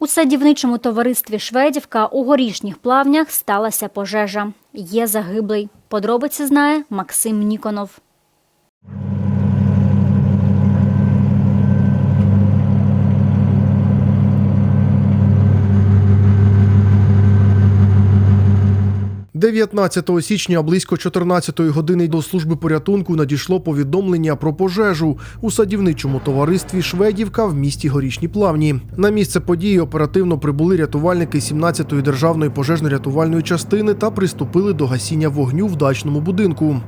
У садівничому товаристві Шведівка у горішніх плавнях сталася пожежа. Є загиблий. Подробиці знає Максим Ніконов. – 19 січня близько 14 години до служби порятунку надійшло повідомлення про пожежу у садівничому товаристві Шведівка в місті Горішні Плавні. На місце події оперативно прибули рятувальники 17-ї державної пожежно-рятувальної частини та приступили до гасіння вогню в дачному будинку.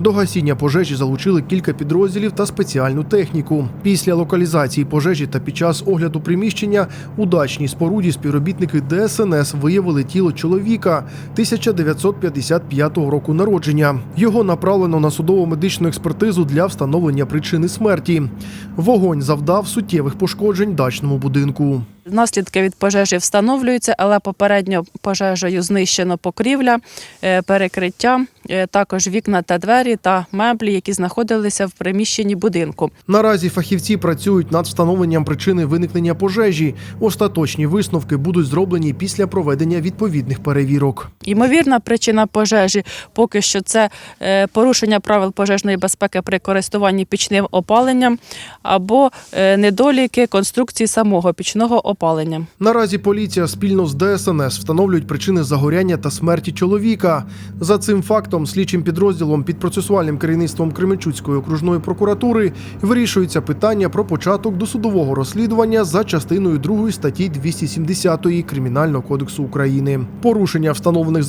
До гасіння пожежі залучили кілька підрозділів та спеціальну техніку. Після локалізації пожежі та під час огляду приміщення у дачній споруді співробітники ДСНС виявили тіло чоловіка 1955 року народження. Його направлено на судово медичну експертизу для встановлення причини смерті. Вогонь завдав суттєвих пошкоджень дачному будинку. Наслідки від пожежі встановлюються, але попередньо пожежею знищено покрівля, е, перекриття, е, також вікна та двері та меблі, які знаходилися в приміщенні будинку. Наразі фахівці працюють над встановленням причини виникнення пожежі. Остаточні висновки будуть зроблені після проведення відповідних перевірок. Ймовірна причина пожежі поки що це е, порушення правил пожежної безпеки при користуванні пічним опаленням або е, недоліки конструкції самого пічного опалення. Наразі поліція спільно з ДСНС встановлюють причини загоряння та смерті чоловіка. За цим фактом, слідчим підрозділом під процесуальним керівництвом Кременчуцької окружної прокуратури вирішується питання про початок досудового розслідування за частиною 2 статті 270 Кримінального кодексу України. Порушення встановлених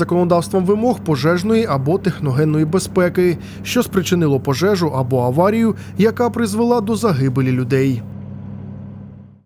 законодавством вимог пожежної або техногенної безпеки, що спричинило пожежу або аварію, яка призвела до загибелі людей.